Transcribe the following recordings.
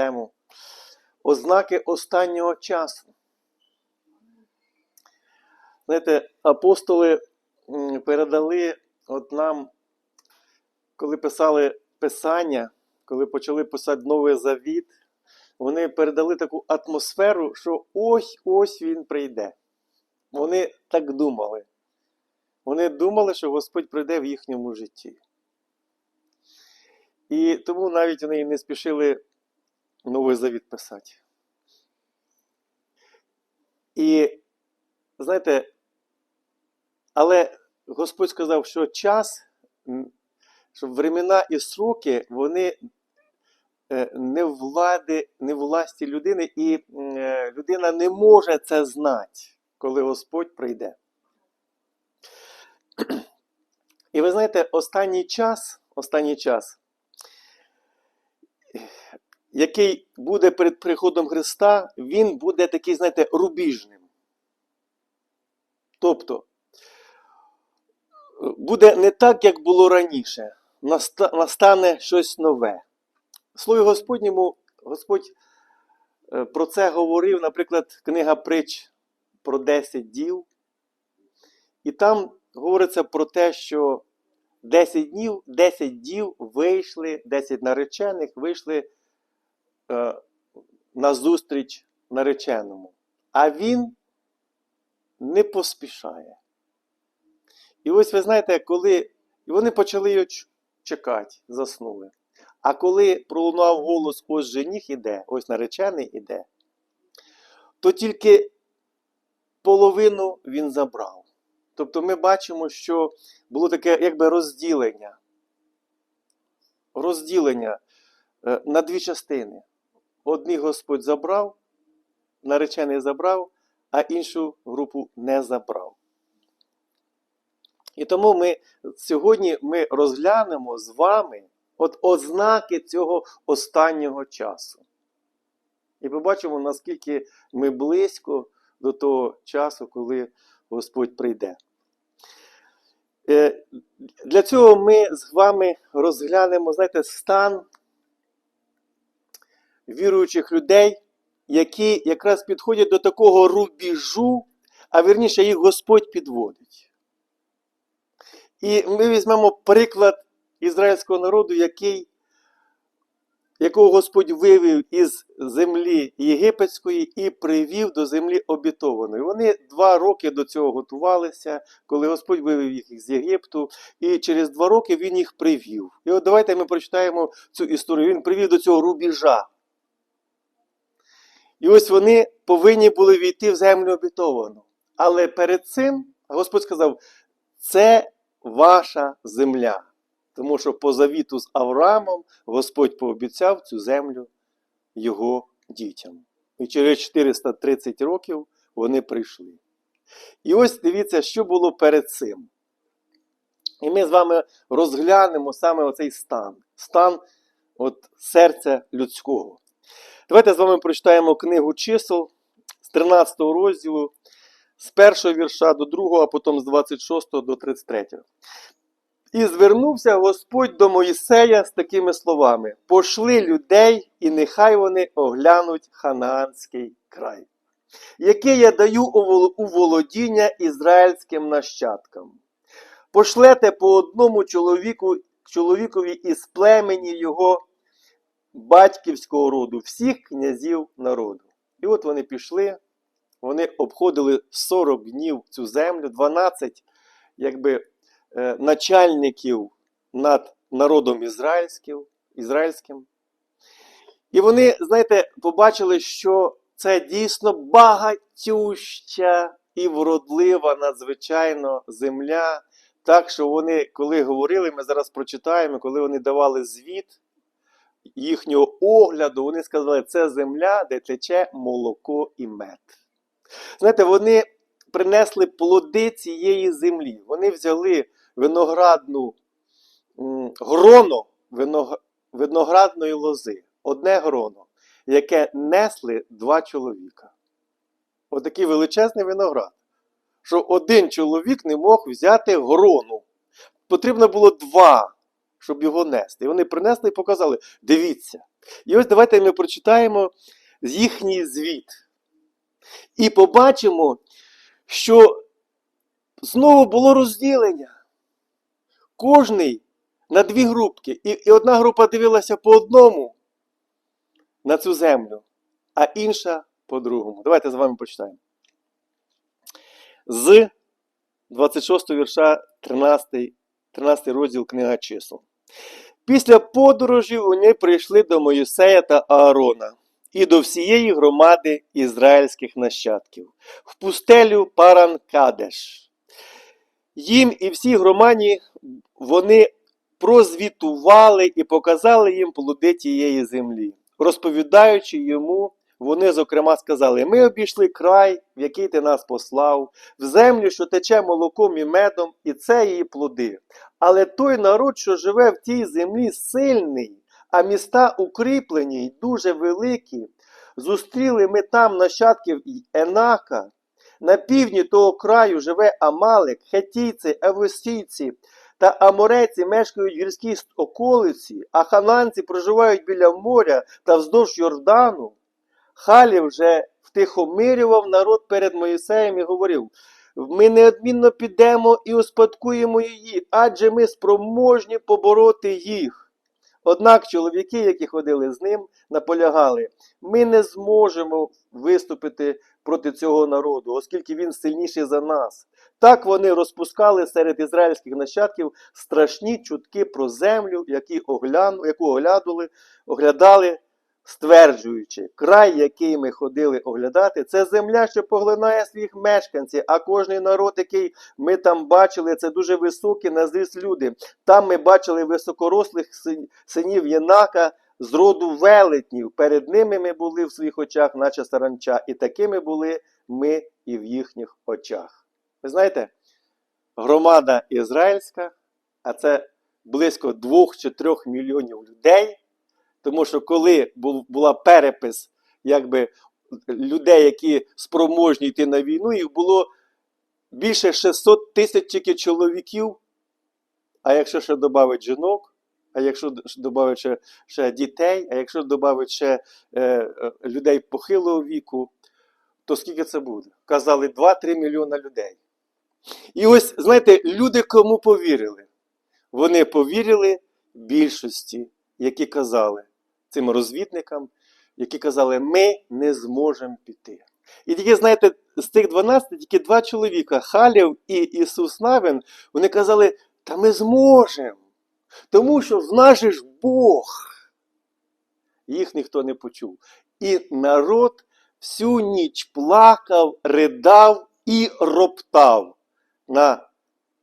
тему ознаки останнього часу. Знаєте, апостоли передали от нам, коли писали Писання, коли почали писати Новий Завіт, вони передали таку атмосферу, що ось-ось він прийде. Вони так думали. Вони думали, що Господь прийде в їхньому житті. І тому навіть вони не спішили Новий Завіт писати. І знаєте, але Господь сказав, що час, що времена і сроки, вони е, не влади, не власті людини, і е, людина не може це знати, коли Господь прийде. І ви знаєте, останній час, останній час, який буде перед приходом Христа, він буде такий, знаєте, рубіжним. Тобто, буде не так, як було раніше. Настане щось нове. Слові Господньому Господь е, про це говорив, наприклад, книга притч про 10 дів. І там говориться про те, що 10 днів, 10 дів вийшли, 10 наречених вийшли е, на зустріч нареченому. А він не поспішає. І ось ви знаєте, коли і вони почали його чекати, заснули. А коли пролунав голос, ось жених іде, ось наречений іде, то тільки половину він забрав. Тобто ми бачимо, що було таке якби розділення. Розділення е, на дві частини. Одні Господь забрав, наречений забрав, а іншу групу не забрав. І тому ми сьогодні ми розглянемо з вами от ознаки цього останнього часу. І побачимо, наскільки ми близько до того часу, коли Господь прийде. Е, Для цього ми з вами розглянемо, знаєте, стан віруючих людей, які якраз підходять до такого рубіжу, а вірніше їх Господь підводить. І ми візьмемо приклад ізраїльського народу, який, якого Господь вивів із землі єгипетської і привів до землі обітованої. Вони два роки до цього готувалися, коли Господь вивів їх з Єгипту, і через два роки він їх привів. І от давайте ми прочитаємо цю історію. Він привів до цього рубіжа. І ось вони повинні були війти в землю обітовану. Але перед цим Господь сказав: це ваша земля. Тому що по завіту з Авраамом Господь пообіцяв цю землю його дітям. І через 430 років вони прийшли. І ось дивіться, що було перед цим. І ми з вами розглянемо саме оцей стан, стан от серця людського. Давайте з вами прочитаємо книгу чисел з 13 розділу, з першого вірша до другого, а потім з 26 до 33. І звернувся Господь до Моїсея з такими словами: Пошли людей, і нехай вони оглянуть ханаанський край, який я даю у у володіння ізраїльським нащадкам. Пошлете по одному чоловіку, чоловікові із племені його батьківського роду, всіх князів народу. І от вони пішли, вони обходили 40 днів цю землю, 12 якби, е, начальників над народом ізраїльським, ізраїльським. І вони, знаєте, побачили, що це дійсно багатюща і вродлива надзвичайно земля. Так що вони, коли говорили, ми зараз прочитаємо, коли вони давали звіт їхнього огляду, вони сказали, це земля, де тече молоко і мед. Знаєте, вони принесли плоди цієї землі. Вони взяли виноградну гроно виноградної лози, одне гроно, яке несли два чоловіка. Отакий величезний виноград. Що один чоловік не мог взяти грону. Потрібно було два, щоб його нести. І вони принесли і показали: дивіться, І ось давайте ми прочитаємо їхній звіт. І побачимо, що знову було розділення. Кожний на дві групки. І, і одна група дивилася по одному на цю землю, а інша по другому. Давайте з вами почитаємо. З 26 вірша 13, 13 розділ книга чисел. Після подорожі вони прийшли до Моїсея та Аарона і до всієї громади ізраїльських нащадків в пустелю Паран-Кадеш. Їм і всій громаді вони прозвітували і показали їм плоди тієї землі. Розповідаючи йому, вони, зокрема, сказали: Ми обійшли край, в який ти нас послав, в землю, що тече молоком і медом, і це її плоди. Але той народ, що живе в тій землі, сильний, а міста укріплені й дуже великі. Зустріли ми там нащадків Енака. На півдні того краю живе Амалик, хетійці, евосійці та амореці мешкають в гірській околиці, а хананці проживають біля моря та вздовж Йордану. Халі вже втихомирював народ перед Моїсеєм і говорив: ми неодмінно підемо і успадкуємо її, адже ми спроможні побороти їх. Однак чоловіки, які ходили з ним, наполягали: ми не зможемо виступити проти цього народу, оскільки він сильніший за нас. Так вони розпускали серед ізраїльських нащадків страшні чутки про землю, які огляну, яку оглядали, оглядали, стверджуючи, край, який ми ходили оглядати, це земля, що поглинає своїх мешканців, а кожний народ, який ми там бачили, це дуже високі на зріст люди. Там ми бачили високорослих синів Єнака з роду велетнів. Перед ними ми були в своїх очах, наче саранча, і такими були ми і в їхніх очах. Ви знаєте, громада ізраїльська, а це близько 2 чи 3 мільйонів людей. Тому що коли бу- була перепис якби, людей, які спроможні йти на війну, їх було більше 600 тисяч тільки чоловіків. А якщо ще додати жінок, а якщо додати ще, ще дітей, а якщо додати ще е, е, людей похилого віку, то скільки це буде? Казали 2-3 мільйона людей. І ось, знаєте, люди кому повірили? Вони повірили більшості, які казали цим розвідникам, які казали, ми не зможемо піти. І тільки, знаєте, з тих 12 тільки два чоловіка, Халів і Ісус Навин, вони казали, та ми зможемо. Тому що в нас же ж Бог. Їх ніхто не почув. І народ всю ніч плакав, ридав і роптав на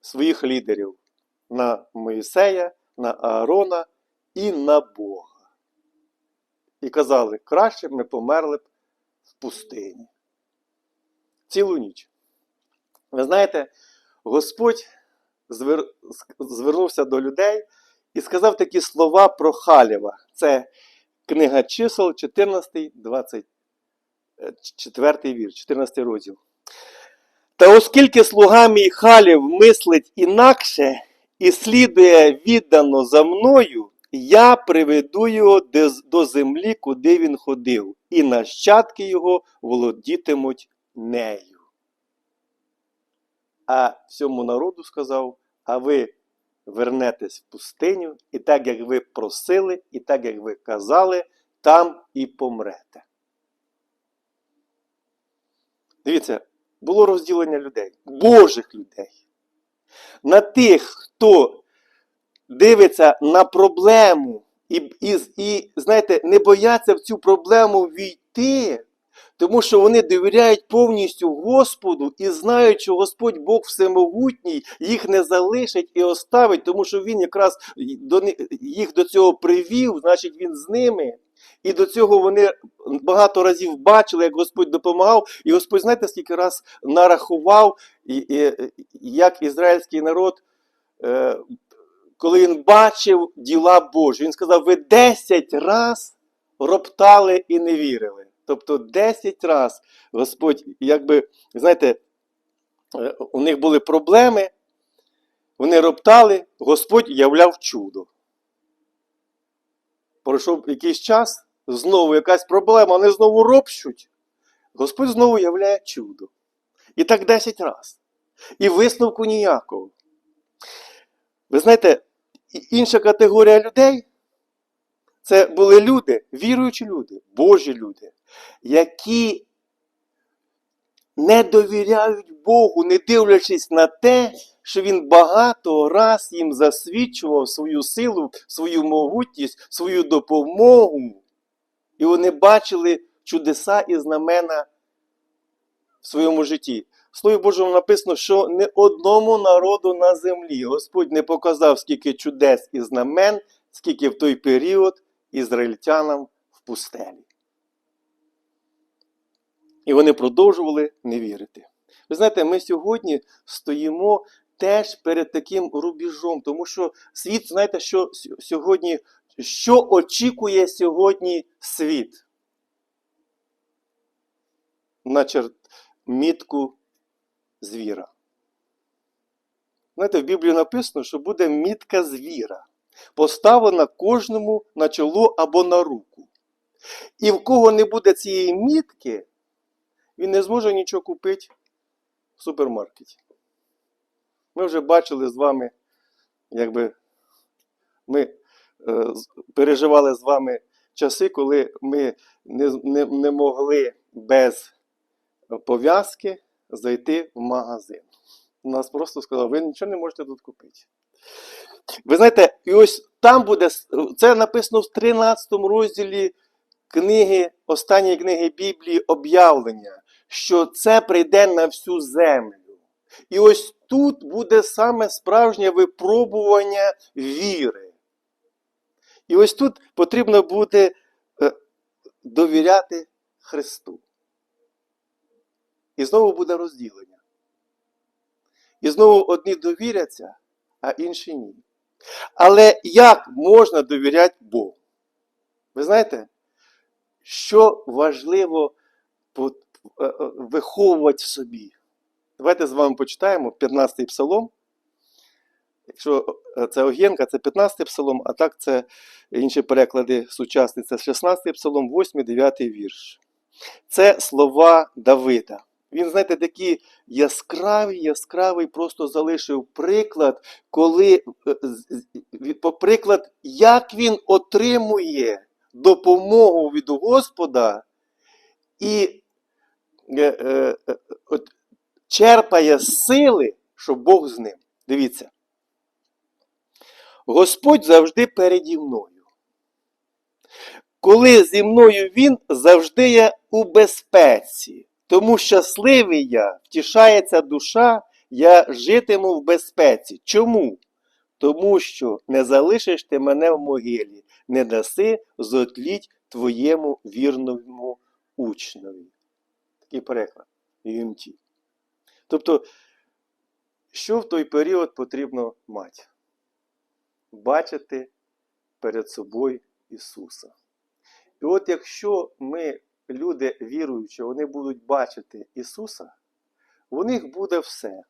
своїх лідерів, на Моїсея, на Аарона і на Бога. І казали, краще б ми померли б в пустині. Цілу ніч. Ви знаєте, Господь звер... звернувся до людей і сказав такі слова про Халєва. Це книга чисел, 14, 24 вірш, 14 розділ. Та оскільки слуга мій Халів мислить інакше і слідує віддано за мною, я приведу його до землі, куди він ходив, і нащадки його володітимуть нею. А всьому народу сказав: а ви вернетесь в пустиню, і так як ви просили, і так як ви казали, там і помрете. Дивіться, було розділення людей, Божих людей. На тих, хто дивиться на проблему і, і, і, знаєте, не бояться в цю проблему війти, тому що вони довіряють повністю Господу і знають, що Господь Бог всемогутній їх не залишить і оставить, тому що Він якраз до їх до цього привів, значить Він з ними. І до цього вони багато разів бачили, як Господь допомагав. І Господь, знаєте, скільки раз нарахував, як ізраїльський народ, е, коли він бачив діла Божі, він сказав: ви 10 раз роптали і не вірили. Тобто 10 раз Господь, якби, знаєте, е, у них були проблеми, вони роптали, Господь являв чудо. пройшов якийсь час, знову якась проблема, вони знову ропщуть. Господь знову являє чудо. І так 10 разів. І висновку ніякого. Ви знаєте, інша категорія людей це були люди, віруючі люди, Божі люди, які не довіряють Богу, не дивлячись на те, що Він багато раз їм засвідчував свою силу, свою могутність, свою допомогу. І вони бачили чудеса і знамена в своєму житті. В Слові Божому написано, що не одному народу на землі Господь не показав, скільки чудес і знамен, скільки в той період ізраїльтянам в пустелі. І вони продовжували не вірити. Ви знаєте, ми сьогодні стоїмо теж перед таким рубіжом, тому що світ, знаєте, що сьогодні, що очікує сьогодні світ? На чер- мітку звіра. Знаєте, в Біблії написано, що буде мітка звіра, поставлена кожному на чоло або на руку. І в кого не буде цієї мітки, він не зможе нічого купити в супермаркеті. Ми вже бачили з вами, якби ми е, переживали з вами часи, коли ми не, не, не могли без пов'язки зайти в магазин. Нас просто сказали, ви нічого не можете тут купити. Ви знаєте, і ось там буде, це написано в 13 розділі книги, останньої книги Біблії об'явлення, що це прийде на всю землю. І ось тут буде саме справжнє випробування віри. І ось тут потрібно буде е, довіряти Христу. І знову буде розділення. І знову одні довіряться, а інші ні. Але як можна довіряти Богу? Ви знаєте, що важливо е, е, виховувати в собі? Давайте з вами почитаємо 15-й псалом. Якщо е, це Огєнка, це 15-й псалом, а так це інші переклади сучасні, це 16-й псалом, 8, 9 вірш. Це слова Давида. Він, знаєте, такі яскравий, яскравий, просто залишив приклад, коли е, приклад, як він отримує допомогу від Господа і е, е, е, от, черпає сили, що Бог з ним. Дивіться. Господь завжди переді мною. Коли зі мною він, завжди я у безпеці. Тому щасливий я, втішається душа, я житиму в безпеці. Чому? Тому що не залишиш ти мене в могилі, не даси зотліть твоєму вірному учневі. Такий переклад. ЮМТ. Тобто, що в той період потрібно мати? Бачити перед собою Ісуса. І от якщо ми, люди віруючі, вони будуть бачити Ісуса, у них буде все.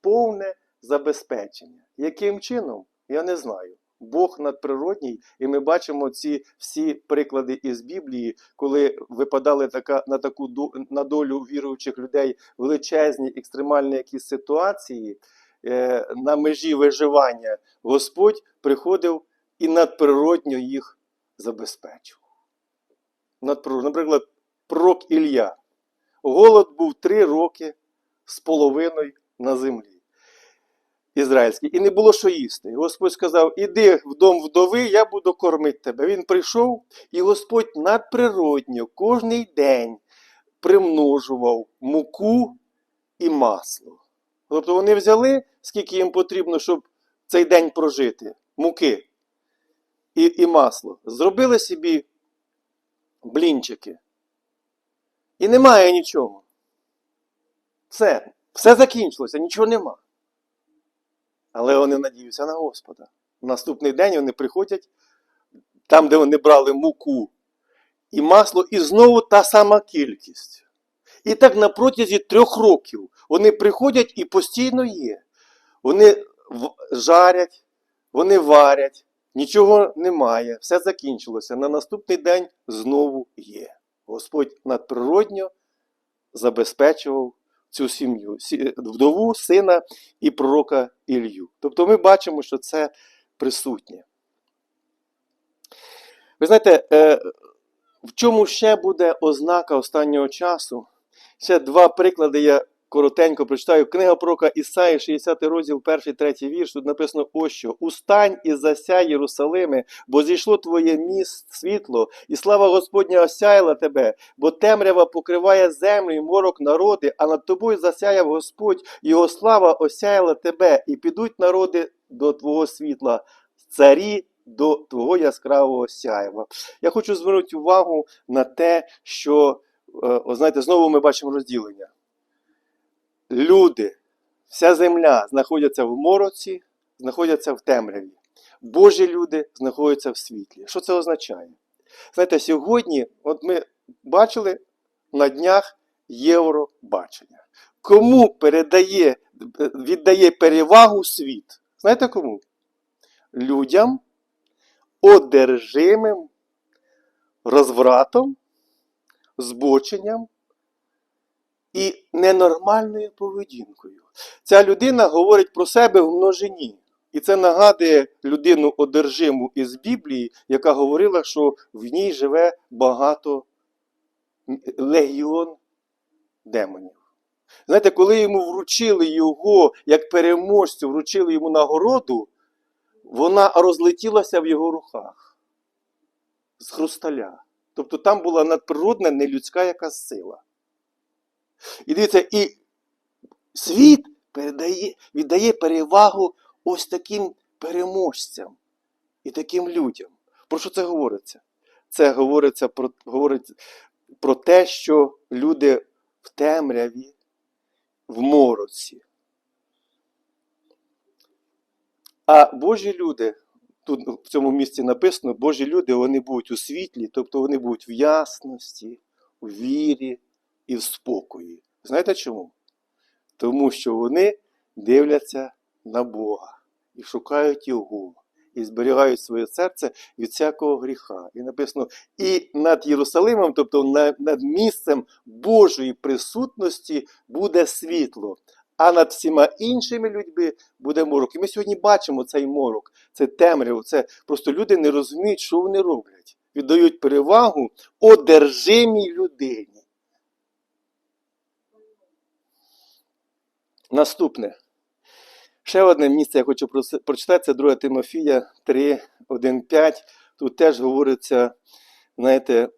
Повне забезпечення. Яким чином? Я не знаю. Бог надприродній, і ми бачимо ці всі приклади із Біблії, коли випадали така, на таку на долю віруючих людей величезні екстремальні якісь ситуації е, на межі виживання. Господь приходив і надприродньо їх забезпечував. Наприклад, пророк Ілля. Голод був три роки з половиною на землі ізраїльській, і не було що їсти. Господь сказав: Іди в дом вдови, я буду кормити тебе. Він прийшов, і Господь надприродньо кожний день примножував муку і масло. Тобто вони взяли, скільки їм потрібно, щоб цей день прожити, муки і, і масло. Зробили собі блінчики. І немає нічого. Все, все закінчилося, нічого нема. Але вони надіються на Господа. Наступний день вони приходять там, де вони брали муку і масло, і знову та сама кількість. І так на протязі трьох років вони приходять і постійно є. Вони жарять, вони варять, нічого немає, все закінчилося. На наступний день знову є. Господь надприродньо забезпечував цю сім'ю, вдову, сина і пророка Ілью. Тобто ми бачимо, що це присутнє. Ви знаєте, е, в чому ще буде ознака останнього часу? Ще два приклади я коротенько прочитаю. Книга пророка Ісаї, 60 розділ, 1, 3 вірш. Тут написано ось що. Устань і засяй Єрусалиме, бо зійшло твоє міст світло, і слава Господня осяяла тебе, бо темрява покриває землю і морок народи, а над тобою засяяв Господь, його слава осяяла тебе, і підуть народи до твого світла, царі до твого яскравого сяєва. Я хочу звернути увагу на те, що, е, знаєте, знову ми бачимо розділення. Люди, вся земля знаходяться в мороці, знаходяться в темряві. Божі люди знаходяться в світлі. Що це означає? Знаєте, сьогодні, от ми бачили на днях Євробачення. Кому передає, віддає перевагу світ? Знаєте кому? Людям, одержимим розвратом, збоченням і ненормальною поведінкою. Ця людина говорить про себе в множині. І це нагадує людину одержиму із Біблії, яка говорила, що в ній живе багато легіон демонів. Знаєте, коли йому вручили його як переможцю, вручили йому нагороду, вона розлетілася в його руках з хрусталя. Тобто там була надприродна, нелюдська якась сила. І дивіться, і світ передає, віддає перевагу ось таким переможцям і таким людям. Про що це говориться? Це говориться про, говорить про те, що люди в темряві, в мороці. А Божі люди, тут в цьому місці написано, Божі люди вони будуть у світлі, тобто вони будуть в ясності, у вірі і в спокої. Знаєте чому? Тому що вони дивляться на Бога і шукають Його, і зберігають своє серце від всякого гріха. І написано, і над Єрусалимом, тобто над місцем Божої присутності, буде світло, а над всіма іншими людьми буде морок. І ми сьогодні бачимо цей морок, це темряву, це просто люди не розуміють, що вони роблять. Віддають перевагу одержимій людині. Наступне. Ще одне місце я хочу прочитати, це 2 Тимофія 3, 1, 5. Тут теж говориться, знаєте,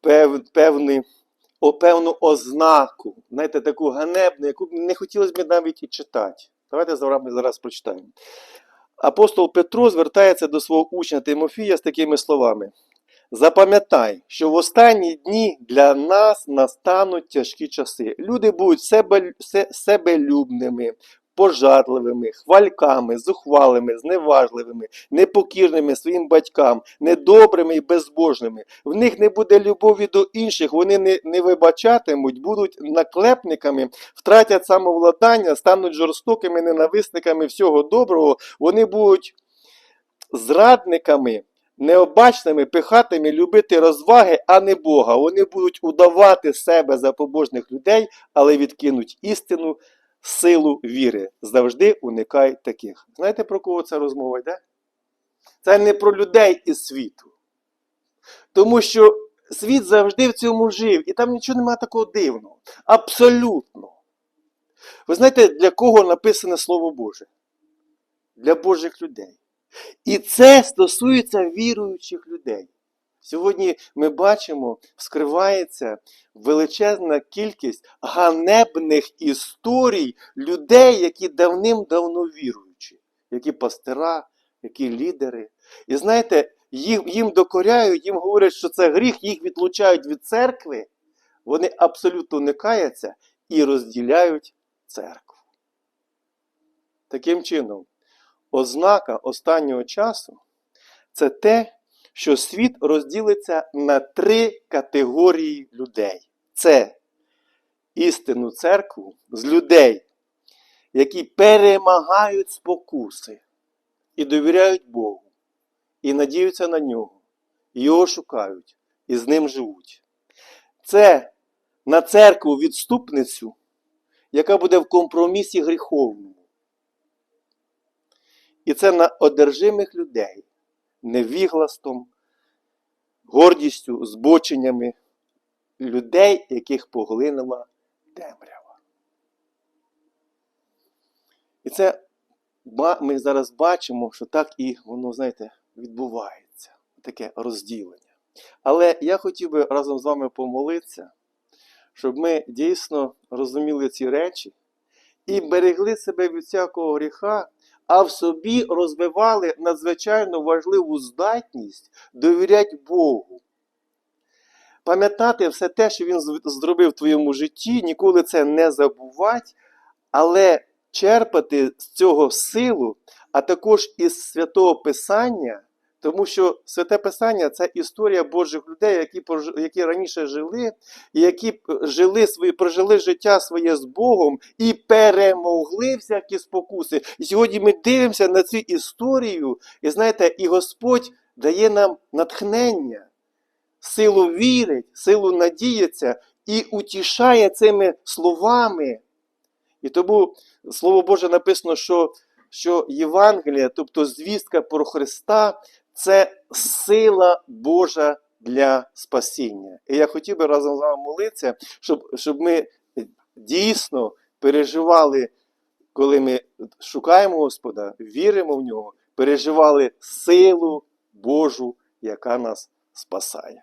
пев, певний, о, певну ознаку, знаєте, таку ганебну, яку не хотілося б навіть і читати. Давайте зараз зараз прочитаємо. Апостол Петро звертається до свого учня Тимофія з такими словами: Запам'ятай, що в останні дні для нас настануть тяжкі часи. Люди будуть себе, се- себелюбними, пожадливими, хвальками, зухвалими, зневажливими, непокірними своїм батькам, недобрими і безбожними. В них не буде любові до інших, вони не, не вибачатимуть, будуть наклепниками, втратять самовладання, стануть жорстокими ненависниками всього доброго, вони будуть зрадниками, необачними, пихатими, любити розваги, а не Бога. Вони будуть удавати себе за побожних людей, але відкинуть істину, силу віри. Завжди уникай таких. Знаєте, про кого ця розмова йде? Це не про людей із світу. Тому що світ завжди в цьому жив, і там нічого немає такого дивного. Абсолютно. Ви знаєте, для кого написане Слово Боже? Для Божих людей. І це стосується віруючих людей. Сьогодні ми бачимо, вскривається величезна кількість ганебних історій людей, які давним-давно віруючі, які пастира, які лідери. І знаєте, їм, їм докоряють, їм говорять, що це гріх, їх відлучають від церкви. Вони абсолютно не каяться і розділяють церкву. Таким чином, ознака останнього часу це те, що світ розділиться на три категорії людей. Це істинну церкву з людей, які перемагають спокуси. і довіряють Богу, і надіються на нього, і його шукають, і з ним живуть. Це на церкву відступницю, яка буде в компромісі гріховному. І це на одержимих людей, невігластом, гордістю, збоченнями людей, яких поглинила темрява. І це ми зараз бачимо, що так і воно, знаєте, відбувається. Таке розділення. Але я хотів би разом з вами помолитися, щоб ми дійсно розуміли ці речі і берегли себе від всякого гріха, а в собі розвивали надзвичайно важливу здатність довіряти Богу. Пам'ятати все те, що Він зробив в твоєму житті, ніколи це не забувати, але черпати з цього силу, а також із святого Писання, тому що святе Писання це історія Божих людей, які, які раніше жили, які жили свої, прожили життя своє з Богом і перемогли всякі спокуси. І сьогодні ми дивимося на цю історію, і знаєте, і Господь дає нам натхнення, силу вірить, силу надіятися і утішає цими словами. І тому Слово Боже написано, що, що Євангелія, тобто звістка про Христа, це сила Божа для спасіння. І я хотів би разом з вами молитися, щоб, щоб ми дійсно переживали, коли ми шукаємо Господа, віримо в нього, переживали силу Божу, яка нас спасає.